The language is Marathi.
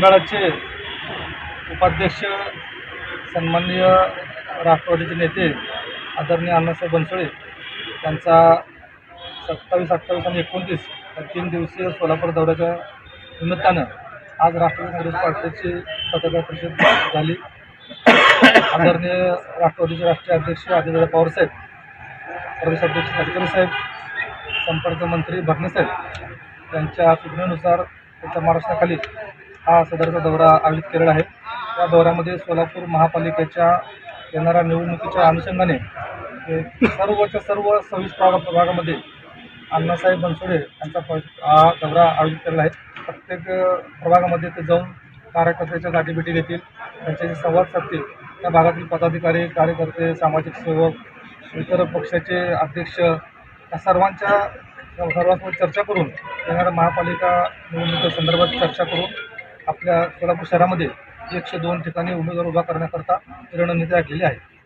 मंडळाचे उपाध्यक्ष सन्माननीय राष्ट्रवादीचे नेते आदरणीय अण्णासाहेब बनसोळे यांचा सत्तावीस अठ्ठावीस आणि एकोणतीस या तीन दिवसीय सोलापूर दौऱ्याच्या निमित्तानं आज राष्ट्रवादी काँग्रेस पार्टीची पत्रकार परिषद झाली. आदरणीय राष्ट्रवादीचे राष्ट्रीय अध्यक्ष आदित्य पवारसाहेब प्रदेश अध्यक्ष तटकरे साहेब संपर्क मंत्री भरणे यांच्या सूचनेनुसार त्यांच्या महाराष्ट्राखाली हा सदरचा दौरा आयोजित केलेला आहे. त्या दौऱ्यामध्ये सोलापूर महापालिकेच्या येणाऱ्या निवडणुकीच्या अनुषंगाने सर्वच्या सर्व सव्वीस प्रभागामध्ये अण्णासाहेब बनसोडे यांचा प हा दौरा आयोजित केलेला आहे. प्रत्येक प्रभागामध्ये ते जाऊन कार्यकर्त्याच्या गाठीभेटी घेतील. त्यांच्याशी संवाद साधतील. त्या भागातील पदाधिकारी कार्यकर्ते सामाजिक सेवक इतर पक्षाचे अध्यक्ष या सर्वांच्या सर्वांसोबत चर्चा करून येणाऱ्या महापालिका निवडणुकीसंदर्भात चर्चा करून आपल्या सोलापूर शहरामध्ये एकशे दोन ठिकाणी उमेदवार उभा करण्याकरता रणनीती आखलेली आहे.